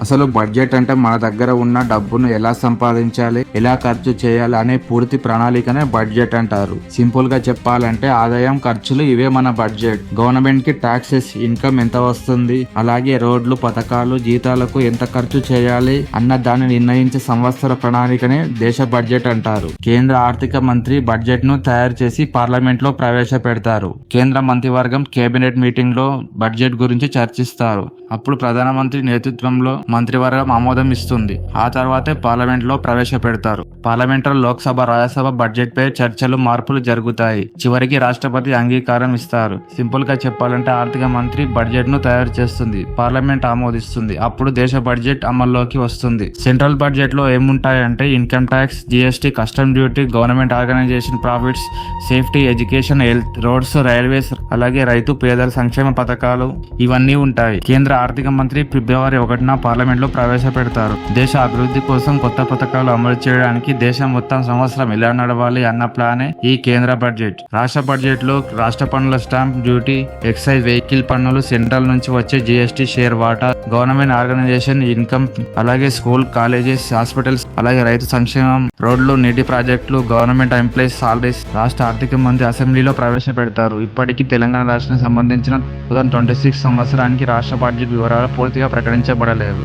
అసలు బడ్జెట్ అంటే మన దగ్గర ఉన్న డబ్బును ఎలా సంపాదించాలి ఎలా ఖర్చు చేయాలి అనే పూర్తి ప్రణాళికనే బడ్జెట్ అంటారు. సింపుల్గా చెప్పాలంటే ఆదాయం ఖర్చులు ఇవే మన బడ్జెట్. గవర్నమెంట్కి టాక్సెస్ ఇన్కమ్ ఎంత వస్తుంది అలాగే రోడ్లు పథకాలు జీతాలకు ఎంత ఖర్చు చేయాలి అన్న దాన్ని నిర్ణయించే సంవత్సర ప్రణాళికనే దేశ బడ్జెట్ అంటారు. కేంద్ర ఆర్థిక మంత్రి బడ్జెట్ను తయారు చేసి పార్లమెంట్లో ప్రవేశపెడతారు. కేంద్ర మంత్రివర్గం కేబినెట్ మీటింగ్లో బడ్జెట్ గురించి చర్చిస్తారు. అప్పుడు ప్రధానమంత్రి నేతృత్వంలో మంత్రివర్గం ఆమోదం ఇస్తుంది. ఆ తర్వాతే పార్లమెంట్లో ప్రవేశపెడతారు. పార్లమెంట్ లోక్సభ రాజ్యసభ బడ్జెట్ పై చర్చలు మార్పులు జరుగుతాయి. చివరికి రాష్ట్రపతి అంగీకారం ఇస్తారు. సింపుల్గా చెప్పాలంటే ఆర్థిక మంత్రి బడ్జెట్ను తయారు చేస్తుంది. పార్లమెంట్ ఆమోదిస్తుంది. అప్పుడు దేశ బడ్జెట్ అమల్లోకి వస్తుంది. సెంట్రల్ బడ్జెట్లో ఏముంటాయంటే income tax GST custom duty government organisation profits safety education health roads railways అలాగే రైతు పేదల సంక్షేమ పథకాలు ఇవన్నీ ఉంటాయి. కేంద్ర ఆర్థిక మంత్రి ఫిబ్రవరి ఒకటిన పార్లమెంట్లో ప్రవేశపెడతారు. దేశ అభివృద్ధి కోసం కొత్త పథకాలు అమలు చేయడానికి దేశం మొత్తం సంవత్సరం ఎలా నడవాలి అన్న ప్లానే ఈ కేంద్ర బడ్జెట్. రాష్ట్ర బడ్జెట్లో రాష్ట్ర పన్నుల స్టాంప్ డ్యూటీ ఎక్సైజ్ వెహికల్ పన్నులు సెంట్రల్ నుంచి వచ్చే జిఎస్టీ షేర్ వాటా గవర్నమెంట్ ఆర్గనైజేషన్ ఇన్కమ్ అలాగే స్కూల్ కాలేజెస్ హాస్పిటల్స్ అలాగే రైతు సంక్షేమం రోడ్లు నీటి ప్రాజెక్టులు గవర్నమెంట్ ఎంప్లాయీస్ సాలరీస్ రాష్ట్ర ఆర్థిక మంత్రి అసెంబ్లీలో ప్రవేశపెడతారు. ఇప్పటికీ తెలంగాణ రాష్ట్రానికి సంబంధించిన టూ థౌసండ్ ట్వంటీ సిక్స్ సంవత్సరానికి రాష్ట్ర బడ్జెట్ వివరాలు పూర్తిగా ప్రకటించబడలేదు.